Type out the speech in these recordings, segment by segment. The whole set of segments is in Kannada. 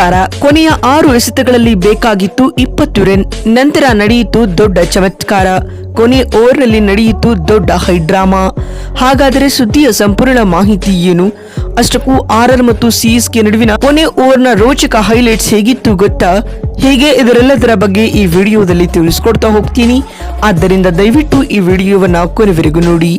ನಮಸ್ಕಾರ ಕೊನೆಯ ಆರು ಎಸೆತಗಳಲ್ಲಿ ಬೇಕಾಗಿತ್ತು ಇಪ್ಪತ್ತು ರನ್. ನಂತರ ನಡೆಯಿತು ದೊಡ್ಡ ಚಮತ್ಕಾರ. ಕೊನೆ ಓವರ್ನಲ್ಲಿ ನಡೆಯಿತು ದೊಡ್ಡ ಹೈಡ್ರಾಮಾ. ಹಾಗಾದರೆ ಸುದ್ದಿಯ ಸಂಪೂರ್ಣ ಮಾಹಿತಿ ಏನು? ಅಷ್ಟಕ್ಕೂ ಆರ್ಆರ್ ಮತ್ತು ಸಿಎಸ್ಕೆ ನಡುವಿನ ಕೊನೆ ಓವರ್ನ ರೋಚಕ ಹೈಲೈಟ್ಸ್ ಹೇಗಿತ್ತು ಗೊತ್ತಾ? ಹೀಗೆ ಇದರೆಲ್ಲದರ ಬಗ್ಗೆ ಈ ವಿಡಿಯೋದಲ್ಲಿ ತಿಳಿಸ್ಕೊಡ್ತಾ ಹೋಗ್ತೀನಿ. ಆದ್ದರಿಂದ ದಯವಿಟ್ಟು ಈ ವಿಡಿಯೋವನ್ನ ಕೊನೆವರೆಗೂ ನೋಡಿ.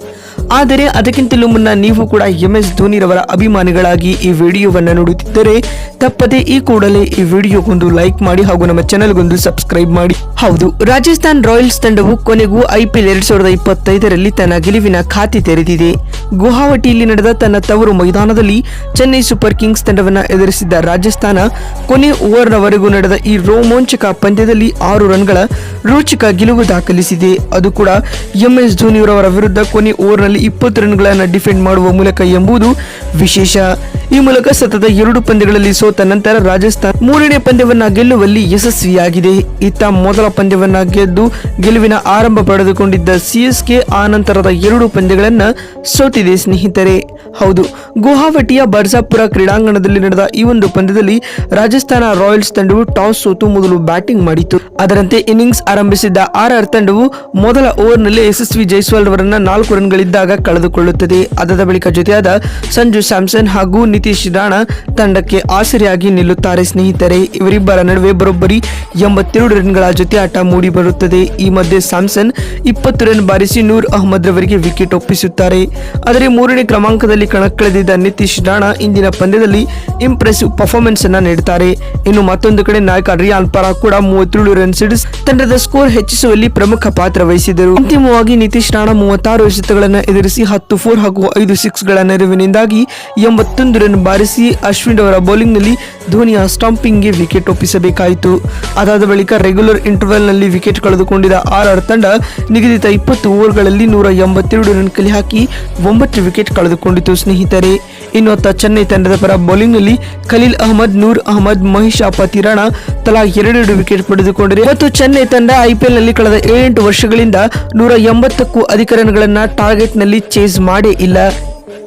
ಆದರೆ ಅದಕ್ಕಿಂತಲೂ ಮುನ್ನ ನೀವು ಕೂಡ ಎಂ ಎಸ್ ಧೋನಿರವರ ಅಭಿಮಾನಿಗಳಾಗಿ ಈ ವಿಡಿಯೋವನ್ನ ನೋಡುತ್ತಿದ್ದರೆ ತಪ್ಪದೆ ಈ ಕೂಡಲೇ ಈ ವಿಡಿಯೋಗೊಂದು ಲೈಕ್ ಮಾಡಿ ಹಾಗೂ ನಮ್ಮ ಚಾನೆಲ್ಗೊಂದು ಸಬ್ಸ್ಕ್ರೈಬ್ ಮಾಡಿ. ಹೌದು, ರಾಜಸ್ಥಾನ್ ರಾಯಲ್ಸ್ ತಂಡವು ಕೊನೆಗೂ ಐಪಿಎಲ್ ಎರಡ್ ಸಾವಿರದ ಇಪ್ಪತ್ತೈದರಲ್ಲಿ ತನ್ನ ಗೆಲುವಿನ ಖಾತೆ ತೆರೆದಿದೆ. ಗುವಾಹಟಿಯಲ್ಲಿ ನಡೆದ ತನ್ನ ತವರು ಮೈದಾನದಲ್ಲಿ ಚೆನ್ನೈ ಸೂಪರ್ ಕಿಂಗ್ಸ್ ತಂಡವನ್ನ ಎದುರಿಸಿದ್ದ ರಾಜಸ್ಥಾನ ಕೊನೆ ಓವರ್ನವರೆಗೂ ನಡೆದ ಈ ರೋಮಾಂಚಕ ಪಂದ್ಯದಲ್ಲಿ ಆರು ರನ್ಗಳ ರೋಚಕ ಗೆಲುವು ದಾಖಲಿಸಿದೆ. ಅದು ಕೂಡ ಎಂ ಎಸ್ ಧೋನಿಯವರವರ ವಿರುದ್ಧ ಕೊನೆ ಓವರ್ನಲ್ಲಿ ಇಪ್ಪತ್ತು ರನ್ಗಳನ್ನು ಡಿಫೆಂಡ್ ಮಾಡುವ ಮೂಲಕ ಎಂಬುದು ವಿಶೇಷ. ಈ ಮೂಲಕ ಸತತ ಎರಡು ಪಂದ್ಯಗಳಲ್ಲಿ ಸೋತ ನಂತರ ರಾಜಸ್ಥಾನ್ ಮೂರನೇ ಪಂದ್ಯವನ್ನ ಗೆಲ್ಲುವಲ್ಲಿ ಯಶಸ್ವಿಯಾಗಿದೆ. ಇತ್ತ ಮೊದಲ ಪಂದ್ಯವನ್ನ ಗೆದ್ದು ಗೆಲುವಿನ ಆರಂಭ ಪಡೆದುಕೊಂಡಿದ್ದ ಸಿಎಸ್ಕೆ ಆ ನಂತರದ ಎರಡು ಪಂದ್ಯಗಳನ್ನು ಸೋತಿದೆ ಸ್ನೇಹಿತರೆ. ಹೌದು, ಗುವಾಹಟಿಯ ಬರ್ಜಾಪುರ ಕ್ರೀಡಾಂಗಣದಲ್ಲಿ ನಡೆದ ಈ ಒಂದು ಪಂದ್ಯದಲ್ಲಿ ರಾಜಸ್ಥಾನ ರಾಯಲ್ಸ್ ತಂಡವು ಟಾಸ್ ಸೋತು ಮೊದಲು ಬ್ಯಾಟಿಂಗ್ ಮಾಡಿತು ಅದರಂತೆ ಇನ್ನಿಂಗ್ಸ್ ಆರಂಭಿಸಿದ್ದ ಆರ್ಆರ್ ತಂಡವು ಮೊದಲ ಓವರ್ನಲ್ಲಿ ಯಶಸ್ವಿ ಜೈಸ್ವಾಲ್ ಅವರನ್ನ ನಾಲ್ಕು ರನ್ಗಳಿದ್ದಾಗ ಕಳೆದುಕೊಳ್ಳುತ್ತದೆ. ಅದಾದ ಬಳಿಕ ಜೊತೆಯಾದ ಸಂಜು ಸ್ಯಾಮ್ಸನ್ ಹಾಗೂ ನಿತೀಶ್ ರಾಣಾ ತಂಡಕ್ಕೆ ಆಸರೆಯಾಗಿ ನಿಲ್ಲುತ್ತಾರೆ. ಸ್ನೇಹಿತರೆ, ಇವರಿಬ್ಬರ ನಡುವೆ ಬರೋಬ್ಬರಿ ಎಂಬತ್ತೆರಡು ರನ್ಗಳ ಜೊತೆ ಆಟ ಮೂಡಿ ಬರುತ್ತದೆ ಈ ಮಧ್ಯೆ ಸ್ಯಾಮ್ಸನ್ ಇಪ್ಪತ್ತು ರನ್ ಬಾರಿಸಿ ನೂರ್ ಅಹಮದ್ ರವರಿಗೆ ವಿಕೆಟ್ ಒಪ್ಪಿಸುತ್ತಾರೆ. ಆದರೆ ಮೂರನೇ ಕ್ರಮಾಂಕದಲ್ಲಿ ಕಣಕ್ಕಿಳಿದಿದ್ದ ನಿತೀಶ್ ರಾಣಾ ಇಂದಿನ ಪಂದ್ಯದಲ್ಲಿ ಇಂಪ್ರೆಸಿವ್ ಪರ್ಫಾರ್ಮೆನ್ಸ್ ಅನ್ನ ನೀಡುತ್ತಾರೆ. ಇನ್ನು ಮತ್ತೊಂದು ಕಡೆ ನಾಯಕ ರಿಯಾನ್ ಪರಾ ಕೂಡ ಮೂವತ್ತೇಳು ರನ್ ಸಿಡಿಸಿ ತಂಡದ ಸ್ಕೋರ್ ಹೆಚ್ಚಿಸುವಲ್ಲಿ ಪ್ರಮುಖ ಪಾತ್ರ ವಹಿಸಿದರು. ಅಂತಿಮವಾಗಿ ನಿತೀಶ್ ರಾಣಾ ಮೂವತ್ತಾರು ಎಸೆತಗಳನ್ನು ಎದುರಿಸಿ ಹತ್ತು ಫೋರ್ ಹಾಗೂ ಐದು ಸಿಕ್ಸ್ಗಳ ನೆರವಿನಿಂದಾಗಿ ಎಂಬತ್ತೊಂದು ರನ್ ಬಾರಿಸಿ ಅಶ್ವಿನ್ ಅವರ ಬೌಲಿಂಗ್ನಲ್ಲಿ ಧೋನಿಯ ಸ್ಟಾಂಪಿಂಗ್ಗೆ ವಿಕೆಟ್ ಒಪ್ಪಿಸಬೇಕಾಯಿತು. ಅದಾದ ಬಳಿಕ ರೆಗ್ಯುಲರ್ ಇಂಟರ್ವೆಲ್ನಲ್ಲಿ ವಿಕೆಟ್ ಕಳೆದುಕೊಂಡಿದ್ದ ಆರ್ ಆರ್ ತಂಡ ನಿಗದಿತ ಇಪ್ಪತ್ತು ಓವರ್ಗಳಲ್ಲಿ ನೂರ ಎಂಬತ್ತೆರಡು ರನ್ ಕಲೆ ಹಾಕಿ ಒಂಬತ್ತು ವಿಕೆಟ್ ಕಳೆದುಕೊಂಡಿತು ಸ್ನೇಹಿತರೆ. ಇನ್ನು ಅತ್ತ ಚೆನ್ನೈ ತಂಡದ ಪರ ಬೌಲಿಂಗ್ನಲ್ಲಿ ಖಲೀಲ್ ಅಹಮದ್, ನೂರ್ ಅಹಮದ್, ಮಹೇಶ್ ಅಪಾತಿ ರಾಣಾ ತಲಾ ಎರಡೆರಡು ವಿಕೆಟ್ ಪಡೆದುಕೊಂಡಿದೆ. ಮತ್ತು ಚೆನ್ನೈ ತಂಡ ಐಪಿಎಲ್ನಲ್ಲಿ ಕಳೆದ ಏಳೆಂಟು ವರ್ಷಗಳಿಂದ ನೂರ ಎಂಬತ್ತಕ್ಕೂ ಅಧಿಕ ರನ್ಗಳನ್ನ ಟಾರ್ಗೆಟ್ ಚೇಸ್ ಮಾಡೇ ಇಲ್ಲ.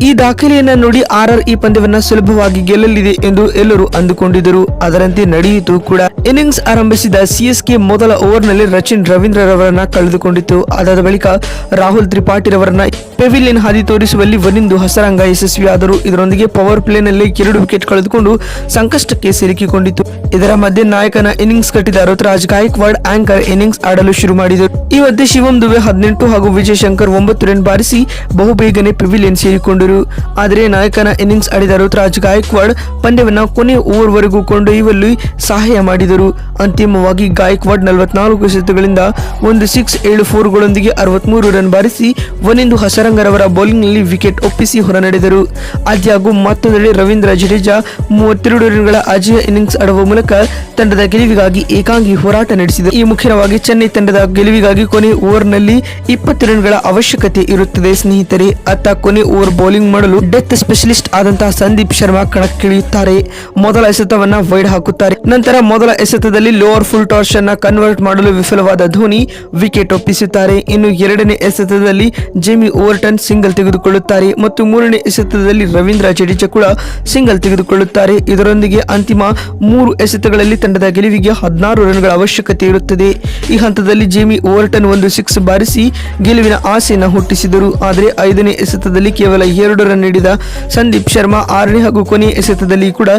ಈ ದಾಖಲೆಯನ್ನ ನೋಡಿ ಆರ್ ಈ ಪಂದ್ಯವನ್ನ ಸುಲಭವಾಗಿ ಗೆಲ್ಲಲಿದೆ ಎಂದು ಎಲ್ಲರೂ ಅಂದುಕೊಂಡಿದ್ದರು. ಅದರಂತೆ ನಡೆಯಿತು ಕೂಡ. ಇನ್ನಿಂಗ್ಸ್ ಆರಂಭಿಸಿದ ಸಿಎಸ್ಕೆ ಮೊದಲ ಓವರ್ನಲ್ಲಿ ರಚಿನ್ ರವೀಂದ್ರ ರವರನ್ನ ಕಳೆದುಕೊಂಡಿತು ಅದಾದ ಬಳಿಕ ರಾಹುಲ್ ತ್ರಿಪಾಠಿರವರನ್ನ ಪೆವಿಲಿಯನ್ ಹಾದಿ ತೋರಿಸುವಲ್ಲಿ ವನಿಂದು ಹಸರಂಗ ಯಶಸ್ವಿಯಾದರು. ಇದರೊಂದಿಗೆ ಪವರ್ ಪ್ಲೇನಲ್ಲಿ ಎರಡು ವಿಕೆಟ್ ಕಳೆದುಕೊಂಡು ಸಂಕಷ್ಟಕ್ಕೆ ಸಿಲುಕಿಕೊಂಡಿತು ಇದರ ಮಧ್ಯೆ ನಾಯಕನ ಇನ್ನಿಂಗ್ಸ್ ಕಟ್ಟಿದ ಋತುರಾಜ್ ಗಾಯಕ್ವಾಡ್ ಆಂಕರ್ ಇನ್ನಿಂಗ್ಸ್ ಆಡಲು ಶುರು ಮಾಡಿದರು. ಈ ಮಧ್ಯೆ ಶಿವಂ ದುಬೆ ಹದಿನೆಂಟು ಹಾಗೂ ವಿಜಯ್ ಶಂಕರ್ ಒಂಬತ್ತು ರನ್ ಬಾರಿಸಿ ಬಹುಬೇಗನೆ ಪೆವಿಲಿಯನ್ ಸೇರಿಕೊಂಡರು. ಆದರೆ ನಾಯಕನ ಇನ್ನಿಂಗ್ಸ್ ಆಡಿದ ಋತುರಾಜ್ ಗಾಯಕ್ವಾಡ್ ಪಂದ್ಯವನ್ನ ಕೊನೆ ಓವರ್ವರೆಗೂ ಕೊಂಡೊಯ್ಯುವಲ್ಲಿ ಸಹಾಯ ಮಾಡಿದರು. ಅಂತಿಮವಾಗಿ ಗಾಯಕ್ವಾಡ್ ನಲವತ್ನಾಲ್ಕು ಶತಕಗಳಿಂದ ಒಂದು ಸಿಕ್ಸ್ ಏಳು ಫೋರ್ಗಳೊಂದಿಗೆ ಅರವತ್ಮೂರು ರನ್ ಬಾರಿಸಿ ಒಂದೆಂದು ಹಸರಂಗರವರ ಬೌಲಿಂಗ್ನಲ್ಲಿ ವಿಕೆಟ್ ಒಪ್ಪಿಸಿ ಹೊರನಡೆದರು. ಆದ್ಯಾಗೂ ಮತ್ತೊಂದೆಡೆ ರವೀಂದ್ರ ಜಡೇಜಾ ಮೂವತ್ತೆರಡು ರನ್ಗಳ ಅಜಯ ಇನ್ನಿಂಗ್ಸ್ ಆಡುವ ಮೂಲಕ ತಂಡದ ಗೆಲುವಿಗಾಗಿ ಏಕಾಂಗಿ ಹೋರಾಟ ನಡೆಸಿದರು ಈ ಮುಖ್ಯವಾಗಿ ಚೆನ್ನೈ ತಂಡದ ಗೆಲುವಿಗಾಗಿ ಕೊನೆ ಓವರ್ನಲ್ಲಿ ಇಪ್ಪತ್ತು ರನ್ಗಳ ಅವಶ್ಯಕತೆ ಇರುತ್ತದೆ. ಸ್ನೇಹಿತರೆ, ಅತ್ತ ಕೊನೆ ಓವರ್ ಬೌಲಿಂಗ್ ಮಾಡಲು ಡೆತ್ ಸ್ಪೆಷಲಿಸ್ಟ್ ಆದಂತಹ ಸಂದೀಪ್ ಶರ್ಮಾ ಕಣಕ್ಕಿಳಿಯುತ್ತಾರೆ. ಮೊದಲ ಎಸೆತವನ್ನ ವೈಡ್ ಹಾಕುತ್ತಾರೆ. ನಂತರ ಮೊದಲ ಎಸೆತದಲ್ಲಿ ಲೋವರ್ ಫುಲ್ ಟಾಸ್ ಅನ್ನ ಕನ್ವರ್ಟ್ ಮಾಡಲು ವಿಫಲವಾದ ಧೋನಿ ವಿಕೆಟ್ ಒಪ್ಪಿಸುತ್ತಾರೆ. ಇನ್ನು ಎರಡನೇ ಎಸೆತದಲ್ಲಿ ಜೇಮಿ ಓವರ್ಟನ್ ಸಿಂಗಲ್ ತೆಗೆದುಕೊಳ್ಳುತ್ತಾರೆ ಮತ್ತು ಮೂರನೇ ಎಸೆತದಲ್ಲಿ ರವೀಂದ್ರ ಜಡೇಜಾ ಕೂಡ ಸಿಂಗಲ್ ತೆಗೆದುಕೊಳ್ಳುತ್ತಾರೆ. ಇದರೊಂದಿಗೆ ಅಂತಿಮ ಮೂರು ಎಸೆತಗಳಲ್ಲಿ ತಂಡದ ಗೆಲುವಿಗೆ ಹದಿನಾರು ರನ್ಗಳ ಅವಶ್ಯಕತೆ ಇರುತ್ತದೆ. ಈ ಹಂತದಲ್ಲಿ ಜೇಮಿ ಓವರ್ಟನ್ ಒಂದು ಸಿಕ್ಸ್ ಬಾರಿಸಿ ಗೆಲುವಿನ ಆಸೆಯನ್ನು ಹುಟ್ಟಿಸಿದರು. ಆದರೆ ಐದನೇ ಎಸೆತದಲ್ಲಿ ಕೇವಲ ಎರಡು ರನ್ ನೀಡಿದ ಸಂದೀಪ್ ಶರ್ಮಾ ಆರನೇ ಹಾಗೂ ಕೊನೆ ಎಸೆತದಲ್ಲಿ ಕೂಡ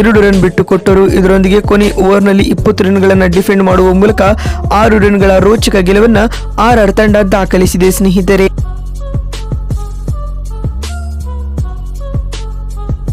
ಎರಡು ರನ್ ಬಿಟ್ಟು ಕೊಟ್ಟರು. ಇದರೊಂದಿಗೆ ಕೊನೆ ಓವರ್ನಲ್ಲಿ ಇಪ್ಪತ್ತು ರನ್ಗಳನ್ನು ಡಿಫೆಂಡ್ ಮಾಡುವ ಮೂಲಕ ಆರು ರನ್ಗಳ ರೋಚಕ ಗೆಲುವನ್ನು ಆರ್ ಆರ್ ತಂಡ ದಾಖಲಿಸಿದೆ ಸ್ನೇಹಿತರೆ.